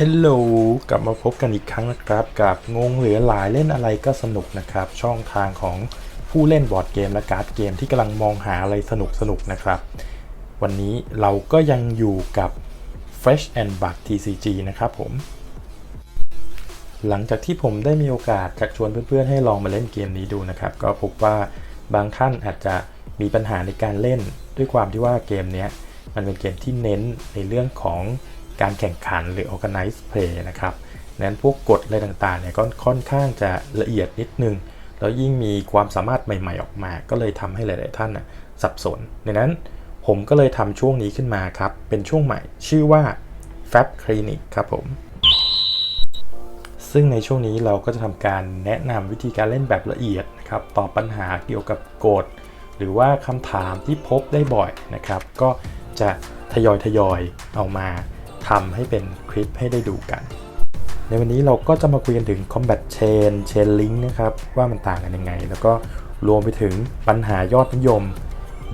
ฮลโหลกลับมาพบกันอีกครั้งนะครับ กับงงเหลือหลายเล่นอะไรก็สนุกนะครับ ช่องทางของผู้เล่นบอร์ดเกมและการ์ดเกมที่กำลังมองหาอะไรสนุกสนุกนะครับ วันนี้เราก็ยังอยู่กับ Fresh and Bug TCG นะครับผม หลังจากที่ผมได้มีโอกาสชักชวนเพื่อนๆ ให้ลองมาเล่นเกมนี้ดูนะครับ ก็พบว่าบางท่านอาจจะมีปัญหาในการเล่น ด้วยความที่ว่าเกมนี้มันเป็นเกมที่เน้นในเรื่องของ การแข่งขันหรือ organize play นะครับนั้นพวกกฎอะไรต่างๆเนี่ยก็ค่อนข้างจะละเอียดนิดนึง แล้วยิ่งมีความสามารถใหม่ ๆ ออกมา ก็เลยทำให้หลาย ๆ ท่านน่ะสับสนดังนั้นผมก็เลยทำช่วงนี้ขึ้นมาครับ เป็นช่วงใหม่ชื่อว่า Fab Clinic ครับผม ซึ่งในช่วงนี้เราก็จะทำการแนะนำวิธีการเล่นแบบละเอียดนะครับตอบปัญหาเกี่ยวกับกฎหรือว่าคำถามที่พบได้บ่อยนะครับ ก็จะทยอยทยอยๆเอามา ทำให้เป็นคลิปให้ได้ดูกัน ในวันนี้เราก็จะมาคุยกันถึง Combat Chain Chain Link นะครับ ว่ามันต่างกันยังไง แล้วก็รวมไปถึงปัญหายอดนิยม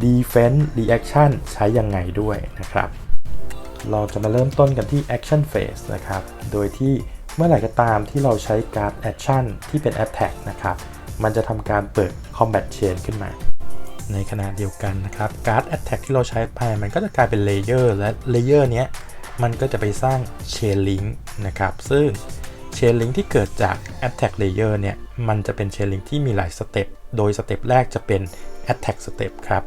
Defense Reaction ใช้ยังไงด้วยนะครับ เราจะมาเริ่มต้นกันที่ Action Phase นะครับ โดยที่เมื่อไหร่ก็ตามที่เราใช้การ์ด Action ที่เป็น Attack นะครับ มันจะทำการเปิด Combat Chain ขึ้นมาในขณะเดียวกันนะครับการ์ด Attack ที่เราใช้ไปมันก็จะกลายเป็น Layer และ Layer เนี้ย มันก็จะไปสร้าง Chain Link นะครับ ซึ่ง Chain Link ที่เกิดจาก Attack Layer เนี่ย มันจะเป็น Chain Link ที่มีหลายสเต็ป โดยสเต็ปแรกจะเป็น Attack Step ครับ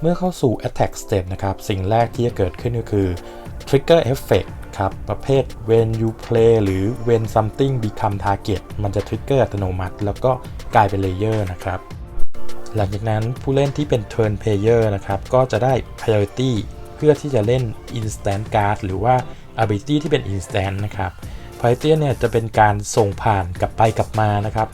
เมื่อเข้าสู่ attack step นะครับ สิ่งแรกที่จะเกิดขึ้นก็คือ trigger effect ครับ ประเภท when you play หรือ when something become target มันจะ trigger อัตโนมัติ แล้วก็กลายเป็น layer นะครับ หลังจากนั้นผู้เล่นที่เป็น turn player นะครับ ก็จะได้ priority พื่อที่จะเล่น instant card หรือว่า ability ที่เป็น instant นะครับ priority เนี่ยจะเป็นการส่งผ่านกลับไปกลับมานะครับ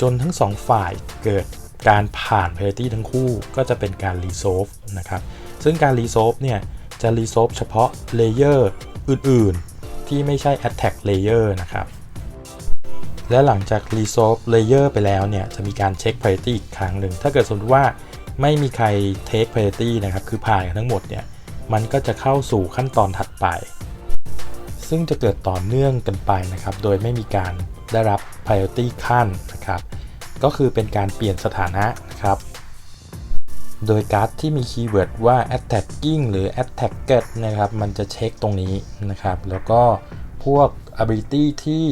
จนทั้งสองฝ่ายเกิดการผ่าน parity ทั้งคู่ก็จะเป็นการ resolve นะครับ ซึ่งการ resolve เนี่ย จะ resolve เฉพาะ layer อื่น ๆ ที่ไม่ใช่ attack layer นะครับ และหลังจาก resolve layer ไปแล้วเนี่ย จะมีการเช็ค parity อีกครั้งหนึ่ง ถ้าเกิดสมมติว่าไม่มีใคร take parity นะครับ คือผ่านกันทั้งหมดเนี่ย มันก็จะเข้าสู่ขั้นตอนถัดไป ซึ่งจะเกิดต่อเนื่องกันไปนะครับ โดยไม่มีการได้รับ priority ขั้นนะครับ ก็คือเป็นการเปลี่ยนสถานะนะครับ โดยการ์ดที่มีคีย์เวิร์ดว่า attacking หรือ attacked นะครับ มันจะเช็คตรงนี้นะครับ แล้วก็พวก ability ที่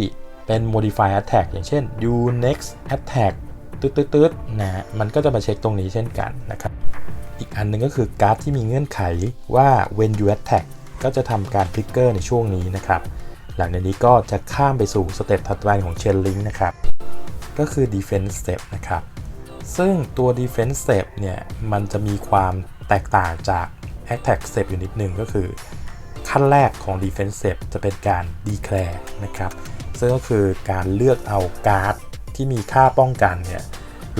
เป็น modify attack อย่างเช่น you next attack ตืดๆๆนะ มันก็จะมาเช็คตรงนี้เช่นกันนะครับ อีกอันหนึงก็คือการ์ดที่มีเงื่อนไขว่า when you attack ก็จะทำการ trigger ในช่วงนี้นะครับ หลังจากนี้ก็จะข้ามไปสู่สเต็ปถัดไปของ chain link นะครับ ก็คือ defense step นะครับ ซึ่งตัว defense step เนี่ย มันจะมีความแตกต่างจาก attack step อยู่นิดนึงก็คือ ขั้นแรกของ defense step จะเป็นการ declare นะครับ ซึ่งก็คือการเลือกเอาการ์ดที่มีค่าป้องกันเนี่ย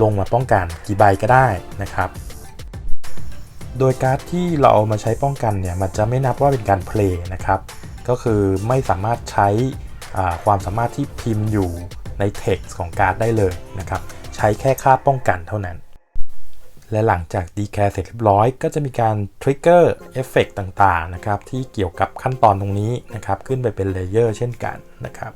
ลงมาป้องกันกี่ใบก็ได้นะครับ โดยการ์ดที่เราเอามาใช้ป้องกันเนี่ยมันจะไม่นับว่าเป็นการเพลย์นะครับ ก็คือไม่สามารถใช้ความสามารถที่พิมพ์อยู่ใน text ของการ์ดได้เลยนะครับ ใช้แค่ค่าป้องกันเท่านั้น และหลังจาก declare เสร็จเรียบร้อย ก็จะมีการ trigger effect ต่างๆนะครับที่เกี่ยวกับขั้นตอนตรงนี้นะครับ ขึ้นไปเป็น layer เช่นกันนะครับ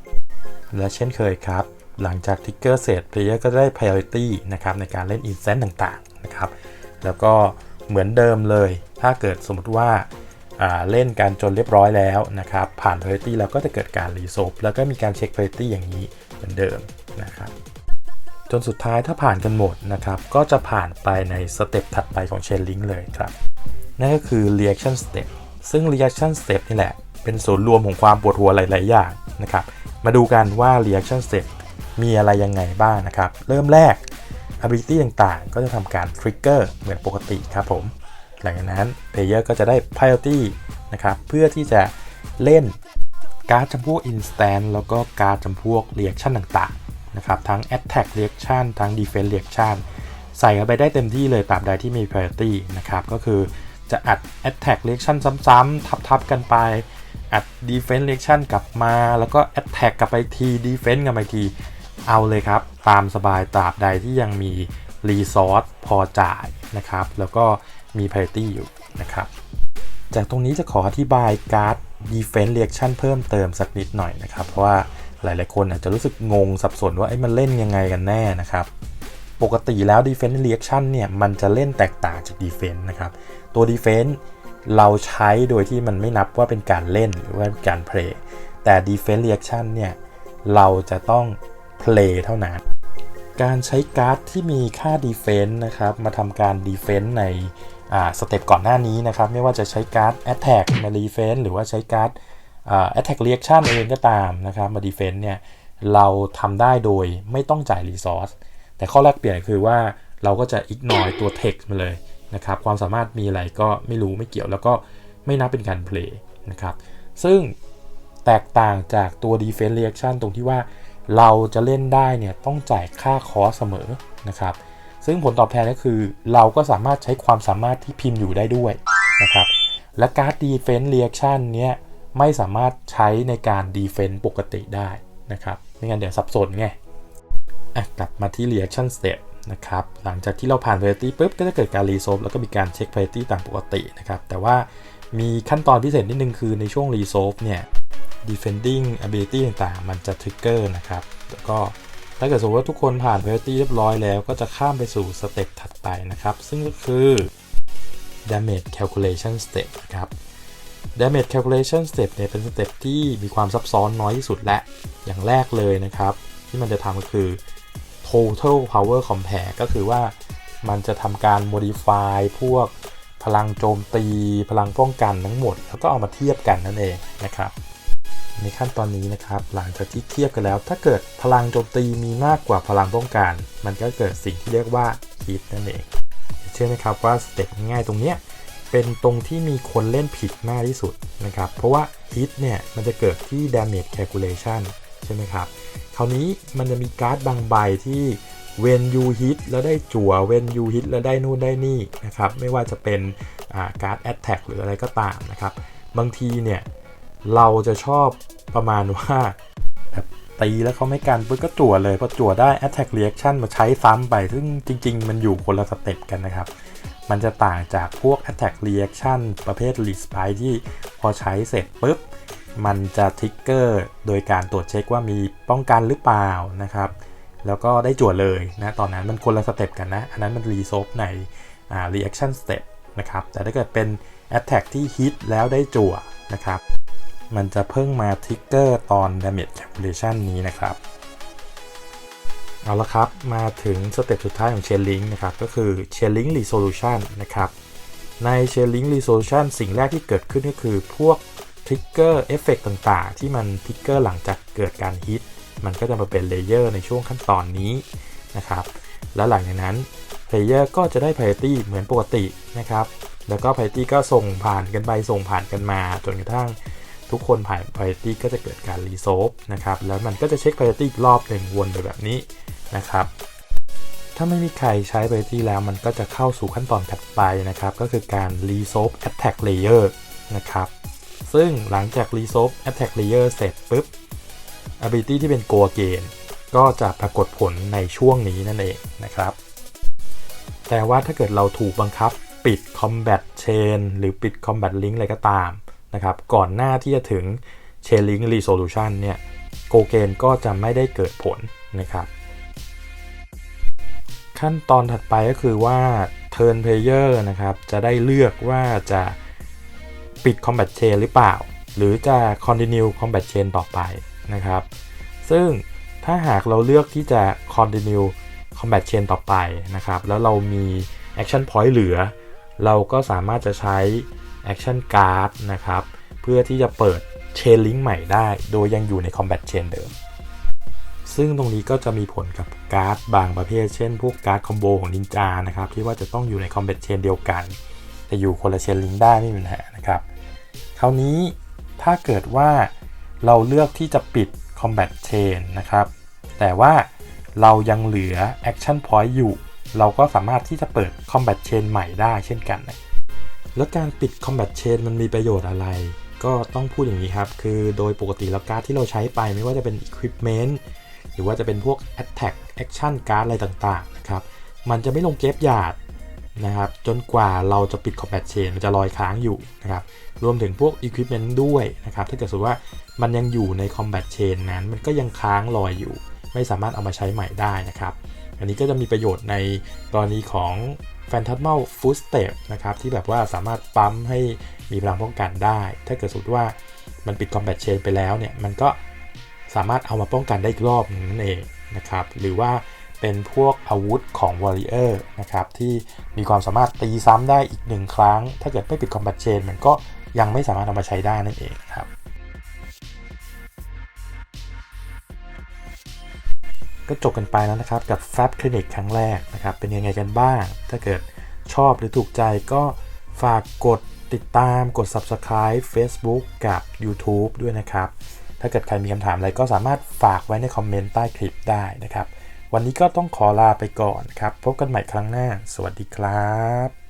และเช่นเคยครับ หลังจาก trigger เสร็จ player ก็ได้ priority นะครับในการเล่น instant ต่างๆนะครับ แล้วก็ เหมือนเดิมเลย ถ้าเกิดสมมติว่าาเล่นการจนเรียบร้อยแล้วนะครับผ่าน priority แล้วก็จะเกิดการ resolve แล้วก็มีการเช็ค priority อย่างนี้เหมือนเดิมนะครับจนสุดท้ายถ้าผ่านกันหมดนะครับก็จะผ่านไปในสเต็ปถัดไปของ Chain Link เลยครับนั่นก็คือ Reaction Step ซึ่ง Reaction Step นี่แหละ เป็นศูนรวมของความปวดหัวหลาย ๆ อย่างนะครับมาดูกันว่า Reaction Step มีอะไรยังไงบ้างนะครับ เริ่มแรก ability ต่างๆ ก็จะทำการ trigger เหมือนปกติครับผม หลังจากนั้น player ก็จะได้ priority นะครับเพื่อที่จะเล่นการ์ดจำพวก instant แล้วก็การ์ดจำพวก reaction ต่างๆนะครับทั้ง attack reaction ทั้ง defense reaction ใส่เข้าไปได้เต็มที่เลยตราบใดที่มี priority นะครับก็คือจะอัด attack reaction ซ้ำๆทับๆกันไปอัด defense reaction กลับมา แล้วก็ attack กลับไปที defense กลับไปที เอาเลยครับ ตามสบายตราบใดที่ยังมี resource พอจ่ายนะครับ แล้วก็มี priority อยู่นะครับ จากตรงนี้จะขออธิบายการ์ด defense reaction เพิ่มเติมสักนิดหน่อยนะครับ เพราะว่าหลาย ๆ คนอาจจะรู้สึกงงสับสนว่าไอ้มันเล่นยังไงกันแน่นะครับ ปกติแล้ว defense reaction เนี่ย มันจะเล่นแตกต่างจาก defense นะครับ ตัว defense เราใช้โดยที่มันไม่นับว่าเป็นการเล่นหรือว่าเป็นการ play แต่ defense reaction เนี่ย เราจะต้อง play เท่านั้น การใช้การ์ดที่มีค่า defense นะครับ มาทำการ defense ในสเต็ปก่อนหน้านี้นะครับ ไม่ว่าจะใช้การ์ด attack มา defense หรือว่าใช้การ์ด attack reaction เองก็ตามนะครับ มา defense เนี่ย เราทำได้โดยไม่ต้องจ่าย resource แต่ข้อแรกเปลี่ยนคือว่าเราก็จะ ignore ตัว text มาเลยนะครับ ความสามารถมีอะไรก็ไม่รู้ไม่เกี่ยวแล้วก็ไม่นับเป็นการ play นะครับ ซึ่งแตกต่างจากตัว defense reaction ตรงที่ว่า เราจะเล่นได้เนี่ยต้องจ่ายค่าคอสเสมอนะครับ ซึ่งผลตอบแทนก็คือ เราก็สามารถใช้ความสามารถที่พิมพ์อยู่ได้ด้วยนะครับ และการ์ด defense reaction เนี้ยไม่สามารถใช้ในการ defense ปกติได้นะครับไม่งั้นเดี๋ยวสับสนไงอะกลับมาที่ reaction step นะครับ หลังจากที่เราผ่าน priority ปุ๊บก็จะเกิดการ resolve แล้วก็มีการเช็ค priority ตามปกตินะครับ แต่ว่ามีขั้นตอนพิเศษนิดนึงคือในช่วง resolve เนี่ย defending ability ต่างๆ มันจะ trigger นะครับ แล้วก็ถ้าเกิดสมมติว่าทุกคนผ่าน priority เรียบร้อยแล้ว ก็จะข้ามไปสู่สเต็ปถัดไปนะครับ ซึ่งก็คือ damage calculation step นะครับ damage calculation step เนี่ยเป็นสเต็ปที่มีความซับซ้อนน้อยที่สุดและ อย่างแรกเลยนะครับ ที่มันจะทำก็คือ total power compare ก็คือว่ามันจะทำการ modify พวกพลังโจมตี พลังป้องกันทั้งหมด แล้วก็เอามาเทียบกันนั่นเองนะครับ ในขั้นตอนนี้นะครับ หลังจากที่เทียบกันแล้ว ถ้าเกิดพลังโจมตีมีมากกว่าพลังป้องกัน มันก็เกิดสิ่งที่เรียกว่าฮิตนั่นเอง เชื่อไหมครับว่าสเต็ปง่ายตรงเนี้ยเป็นตรงที่มีคนเล่นผิดมากที่สุดนะครับ เพราะว่าฮิตเนี่ยมันจะเกิดที่ damage calculation ใช่ไหมครับ คราวนี้มันจะมีการ์ดบางใบที่ when you hit แล้วได้จั่ว when you hit แล้วได้นู่นได้นี่นะครับ ไม่ว่าจะเป็นการ์ด attack หรืออะไรก็ตามนะครับ บางทีเนี่ย เราจะชอบประมาณว่าแบบตีแล้วเขาไม่กันปุ๊บก็จั่วเลยพอจั่วได้ attack reaction มาใช้ซ้ำไป ซึ่งจริง ๆ มันอยู่คนละสเต็ปกันนะครับ มันจะต่างจากพวก attack reaction ประเภท r e s p i ที่พอใช้เสร็จปุ๊บ มันจะทริกเกอร์โดยการตรวจเช็คว่ามีป้องกันหรือเปล่านะครับ แล้วก็ได้จั่วเลยนะ ตอนนั้นมันคนละสเต็ปกันนะ อันนั้นมันรีโซฟใน reaction step นะครับ แต่ถ้าเกิดเป็น attack ที่ hit แล้วได้จั่วนะครับ มันจะเพิ่งมาทิกเกอร์ตอน damage calculation นี้นะครับ เอาละครับ มาถึงสเต็ปสุดท้ายของ Chain Link นะครับ ก็คือ Chain Link Resolution นะครับ ใน Chain Link Resolution สิ่งแรกที่เกิดขึ้นก็คือพวกทริกเกอร์เอฟเฟกต่างๆ ที่มันทริกเกอร์หลังจากเกิดการฮิต มันก็จะมาเป็นเลเยอร์ในช่วงขั้นตอนนี้นะครับ แล้วหลังจากนั้นเพลเยอร์ก็จะได้ priority เหมือนปกตินะครับ แล้วก็ priority ก็ส่งผ่านกันไปส่งผ่านกันมาจนกระทั่ง ทุกคนผ่าน priority ก็จะเกิดการรีโซฟนะครับ แล้วมันก็จะเช็ค priority อีกรอบหนึ่งวนไปแบบนี้นะครับ ถ้าไม่มีใครใช้ priority แล้วมันก็จะเข้าสู่ขั้นตอนถัดไปนะครับ ก็คือการ resolve attack layer นะครับ ซึ่งหลังจาก resolve attack layer เสร็จปุ๊บ ability ที่เป็น go again ก็จะปรากฏผลในช่วงนี้นั่นเองนะครับ แต่ว่าถ้าเกิดเราถูกบังคับปิด combat chain หรือปิด combat link อะไรก็ตาม นะครับก่อนหน้าที่จะถึง chain link resolution เนี่ย go again ก็จะไม่ได้เกิดผลนะครับขั้นตอนถัดไปก็คือว่า turn player นะครับจะได้เลือกว่าจะปิด combat chain หรือเปล่า หรือจะ continue combat chain ต่อไปนะครับ ซึ่งถ้าหากเราเลือกที่จะ continue combat chain ต่อไปนะครับ แล้วเรามี action point เหลือ เราก็สามารถจะใช้ action card นะครับ เพื่อที่จะเปิด chain link ใหม่ได้ โดยยังอยู่ใน combat chain เดิม ซึ่งตรงนี้ก็จะมีผลกับการ์ดบางประเภท เช่น พวกการ์ดคอมโบของนินจานะครับ ที่ว่าจะต้องอยู่ใน combat chain เดียวกัน แต่อยู่คนละ chain link ได้ไม่มีปัญหานะครับ คราวนี้ถ้าเกิดว่าเราเลือกที่จะปิด combat chain นะครับ แต่ว่าเรายังเหลือ action point อยู่ เราก็สามารถที่จะเปิด combat chain ใหม่ได้เช่นกันนะ แล้วการปิด combat chain มันมีประโยชน์อะไร ก็ต้องพูดอย่างนี้ครับ คือโดยปกติแล้วการ์ดที่เราใช้ไปไม่ว่าจะเป็น equipment หรือว่าจะเป็นพวก attack action การ์ดอะไรต่างๆนะครับ มันจะไม่ลงเก็บหยาดนะครับ จนกว่าเราจะปิด Combat Chain มันจะลอยค้างอยู่นะครับ รวมถึงพวก Equipment ด้วยนะครับ ถ้าเกิดสมมติว่ามันยังอยู่ใน Combat Chain นั้น มันก็ยังค้างลอยอยู่ ไม่สามารถเอามาใช้ใหม่ได้นะครับ อันนี้ก็จะมีประโยชน์ในกรณีของ Phantasmal Footstep นะครับที่แบบว่าสามารถปั๊มให้มีพลังป้องกันได้ ถ้าเกิดสมมติว่ามันปิด Combat Chain ไปแล้วเนี่ย มันก็สามารถเอามาป้องกันได้อีกรอบนึงนั่นเองนะครับ หรือว่าเป็นพวกอาวุธของ Warrior นะครับที่มีความสามารถตีซ้ำได้อีกหนึ่งครั้ง ถ้าเกิดไม่ปิด Combat Chain มันก็ยังไม่สามารถเอามาใช้ได้นั่นเองครับ ก็จบกันไปแล้วนะครับกับ Fab Clinic ครั้งแรกนะครับ เป็นยังไงกันบ้าง ถ้าเกิดชอบหรือถูกใจก็ฝากกดติดตามกด Subscribe Facebook กับ YouTube ด้วยนะครับ ถ้าเกิดใครมีคำถามอะไรก็สามารถฝากไว้ในคอมเมนต์ใต้คลิปได้นะครับ วันนี้ก็ต้องขอลาไปก่อนครับ พบกันใหม่ครั้งหน้า สวัสดีครับ